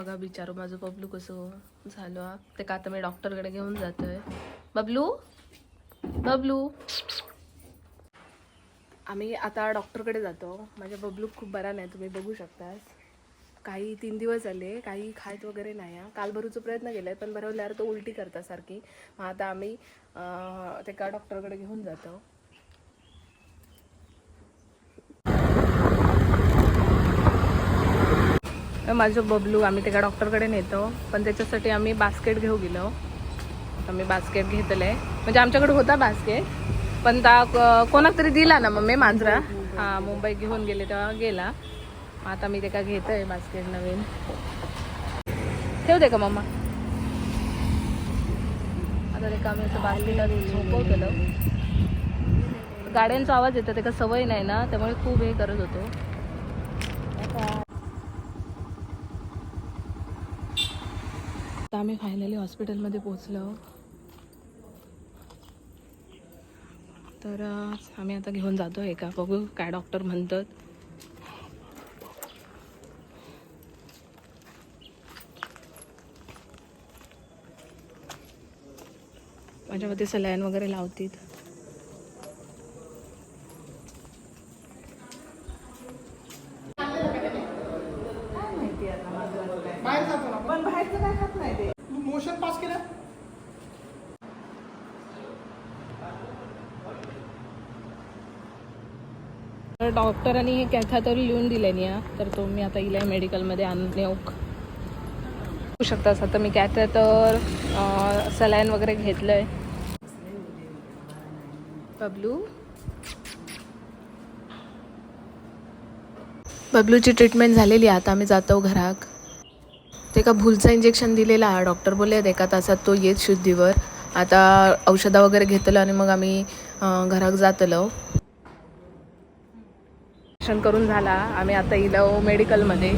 बघा बिचारो माझं बबलू कसं झालं ते का आता मी डॉक्टरकडे घेऊन जातोय. बबलू? बबलू? आम्ही आता डॉक्टरकडे जातो. माझ्या बबलू खूप बरा नाही तुम्ही बघू शकता काही तीन दिवस झाले काही खायत वगैरे नाही आहे काल भरूचा प्रयत्न केलाय पण भरवल्यावर तो उलटी करता सारखी. मग आता आम्ही अं, ते का डॉक्टरकडे घेऊन जातो. माझं बबलू आम्ही त्याला डॉक्टरकडे नेतो. पण त्याच्यासाठी आम्ही बास्केट घेऊ गेलो. आम्ही बास्केट घेतलंय. म्हणजे आमच्याकडे होता बास्केट पण ता कोणाक तरी दिला ना मम्मी मांजरा? हा मुंबई घेऊन गेले तेव्हा गेला. आता मी ते का आहे बास्केट नवीन. ठेवते का मम्मा? आता ते का मी असं बास्केटात झोपवलेलं गाड्यांचा आवाज येतो त्याला सवय नाही ना त्यामुळे खूप हे करत होतो आता आम्ही फायनली हॉस्पिटलमध्ये पोचलो तर आम्ही आता घेऊन जातो आहे का बघू काय डॉक्टर म्हणतात. माझ्यामध्ये सलाईन वगैरे लावतील बाहेर जातो ना पण बाहेरचं काय खात नाही ते मोशन पास केलं तर डॉक्टरांनी हे कॅथॅटर लिहून दिले नाही तर तो मी आता इलाय मेडिकलमध्ये आणणे होऊ शकतास आता मी कॅथॅथर सलाईन वगैरे घेतलंय. बबलू? बबलूची ट्रीटमेंट झालेली आहे आता आम्ही जातो घराक. ते का भूलचं इंजेक्शन दिलेला डॉक्टर बोलले एका तासात तो येत शुद्धीवर. आता औषधं वगैरे घेतलं आणि मग आम्ही घराक जातलो. दर्शन करून झाला. आम्ही आता इलो मेडिकलमध्ये.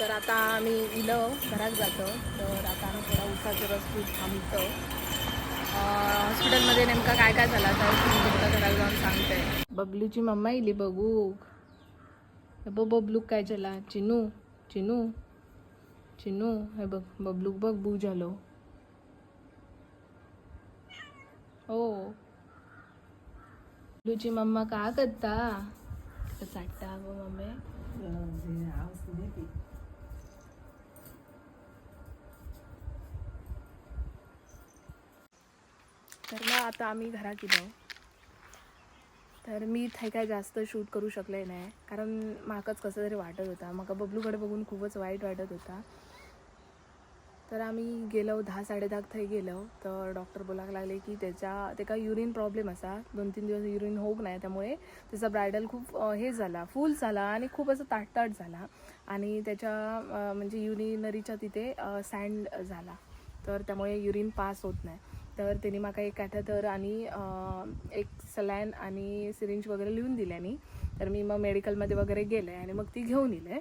तर आता आम्ही इलव घरात जातो. तर आता आम्ही थोडा उसाचं रस खूप थांबतो. हॉस्पिटलमध्ये नेमका काय काय झाला तर तुम्ही तुमच्या घरात जाऊन सांगते बबलूची मम्मा इली बघू. हे बघ बबलूक काय झाला? चिनू चिनू चिनू. हे बघ बबलूक बघ बू झालो. हो. बबलूची मम्मा का करता? साठता गो मम्मी. तर मग आता आम्ही घरात गेलो. तर मी थंय काय जास्त शूट करू शकले नाही. कारण म्हाकाच कसं तरी वाटत होता. म्हाका बबलूकडे बघून खूपच वाईट वाटत होता. तर आम्ही गेलो दहा साडे दहा थंय गेलो. तर डॉक्टर बोलाक लागले की त्याच्या तेका युरिन प्रॉब्लेम असा. दोन तीन दिवस युरिन होऊक नाही त्यामुळे त्याचा ब्रायडल खूप हे झाला फुल झाला आणि खूप असं ताटताट झाला. आणि त्याच्या म्हणजे युरिनरीच्या तिथे सँड झाला. तर त्यामुळे युरिन पास होत नाही. तर त्यांनी माका एक कॅथॅथर आणि एक सलॅन आणि सिरिंज वगैरे लिहून दिल्यानी तर मी मग मेडिकलमध्ये वगैरे गेले आणि मग ती घेऊन येले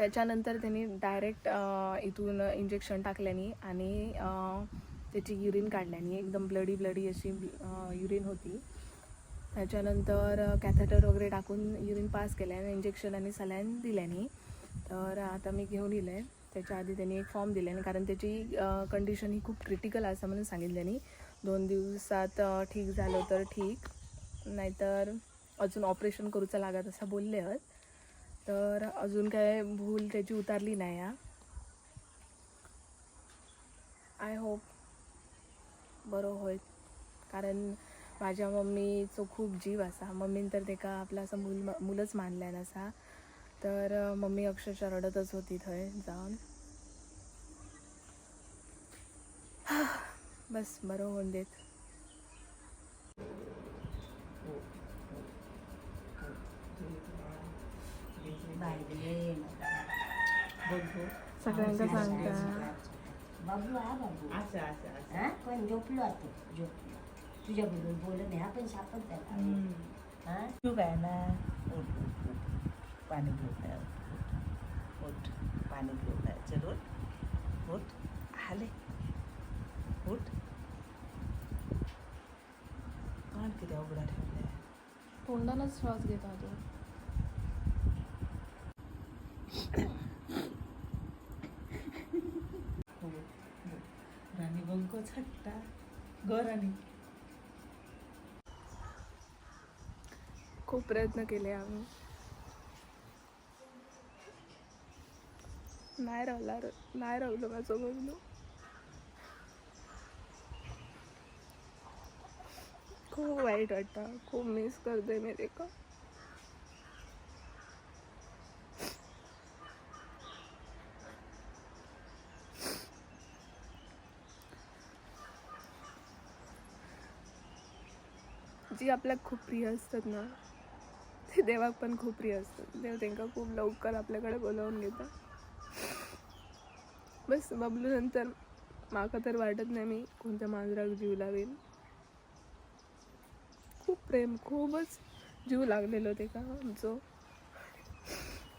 त्याच्यानंतर त्यांनी डायरेक्ट इथून इंजेक्शन टाकल्यानी आणि त्याची युरिन काढल्याने. एकदम ब्लडी ब्लडी अशी युरिन होती. त्याच्यानंतर कॅथेटर वगैरे टाकून युरिन पास केल्याने इंजेक्शन आणि सलाईन दिल्यानी. तर आता मी घेऊन इले. त्याच्या आधी त्यांनी एक फॉर्म दिल्याने कारण त्याची कंडिशन ही खूप क्रिटिकल असं म्हणून सांगितल्याने दोन दिवसात ठीक झालं तर ठीक. नाहीतर अजून ऑपरेशन करूचं लागत असं बोलले आहेत. तर अजून काय भूल त्याची उतारली नाही हा. आय होप बरं होय कारण माझ्या मम्मीचो खूप जीव असा. मम्मीन तर तेका आपला असं मूल मुलंच मानल्यान असा. तर मम्मी अक्षरशः रडतच होती थंय जाऊन. बस बरं होऊन देत. सगळ्यांका सांगता. बाबू हा बाबू. असं असं असं. हा? पण झोपलो आता झोपलो. तुझ्या बरोबर बोलत नाही आपण सापड त्याला हा? तू काय ना. उठ उठ उठ. पाणी आहे उठ पाणी आहे चल उठ. उठ. आले. उठ. किती अवघड ठेवलंय तोंडानच श्वास घेता तो हो हो. राणी बंकच हट्टा खूप प्रयत्न केले आम्ही. नाही राहिला नाही राहिलो माझं बघलो खूप वाईट वाटतं. खूप मिस करते मी ते. का जी आपल्याक खूप प्रिय असतात ना ते देवाक पण खूप प्रिय असतात. देव त्यांना खूप लवकर आपल्याकडे बोलावून घेतात बस बबलू नंतर माका तर वाटत नाही मी कोणत्या मांजराक जीव लावेन. खूप प्रेम खूपच जीव लागलेलो ते का आमचो.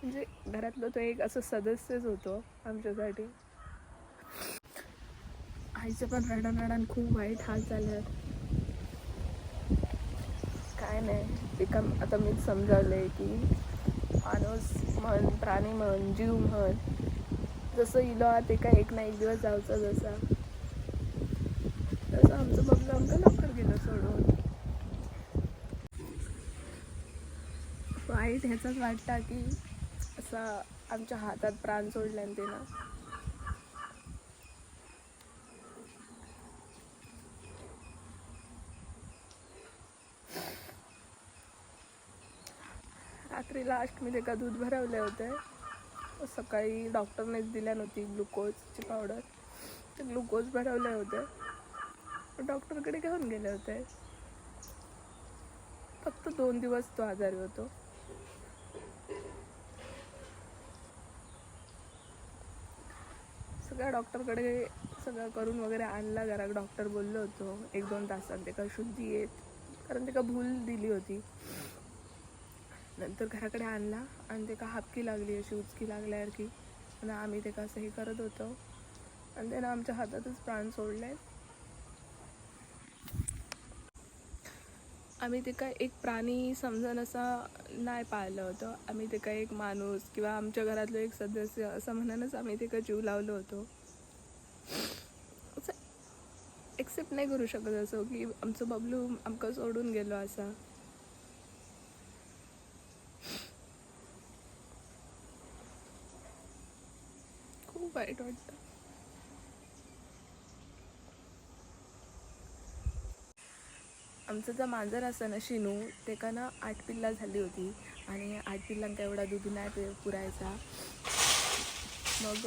म्हणजे घरातलं तो एक असं सदस्यच होतो आमच्यासाठी. आईचं पण रडण रडण खूप वाईट हाल झालं. काय नाही ते आता मीच समजावलंय की माणूस म्हण प्राणी म्हण जीव म्हण जसं इलो हा ते काय एक ना एक दिवस जावचा जसा. तसं आमचं बघलं आमचं लवकर गेलं सोडून. वाईट ह्याचाच वाटतं की असा आमच्या हातात प्राण सोडल्यान ते ना. रात्री लास्ट मी त्याला दूध भरवले होते. सकाळी डॉक्टरनेच दिल्या नव्हती ग्लुकोजची पावडर ते ग्लुकोज भरवले होते. डॉक्टरकडे घेऊन गेले होते. फक्त दोन दिवस तो आजारी होतो. सगळ्या डॉक्टरकडे सगळं करून वगैरे आणला. जरा डॉक्टर बोललो होतो. एक दोन तासात ते का शुद्धी येत. कारण ते का भूल दिली होती. नंतर घराकडे आणला आणि ते का हापकी लागली अशी उचकी लागल्यासारखी. आणि आम्ही ते का असं हे करत होतो. आणि त्यानं आमच्या हातातच प्राण सोडले आम्ही ते काय एक प्राणी समजून असा नाही पाळलं होतं. आम्ही ते काय एक माणूस किंवा आमच्या घरातलं एक सदस्य असं म्हणूनच आम्ही ते काय जीव लावलो होतो. असं एक्सेप्ट नाही करू शकत असो की आमचं बबलू आमकां सोडून गेलो असा खूप वाईट वाटतं आमचं जर मांजर असं ना शिनू ते का ना आठ पिल्ला झाली होती. आणि आठ पिल्लांका एवढा दूध नाही पे पुरायचा. मग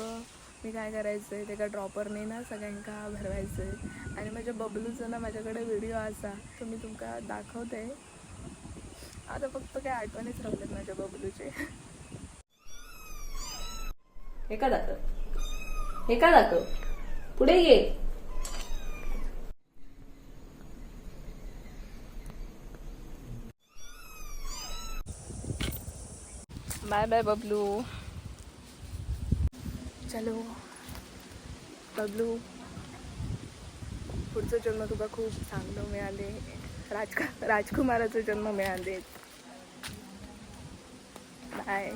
मी काय करायचं आहे ते का ड्रॉपरने ना सगळ्यांका भरवायचं आहे आणि माझ्या बबलूचं ना माझ्याकडे व्हिडिओ असा तो मी तुमका दाखवते. आता फक्त काय आठवणीच राहतात माझ्या बबलूचे. हे का दाखव? हे का दाखव? पुढे ये. Bye bye Bablu. चलो. बबलू पुढचं जन्म तुका खूप चांगलं मिळाले. राजका राजकुमाराचा जन्म मिळाले. बाय.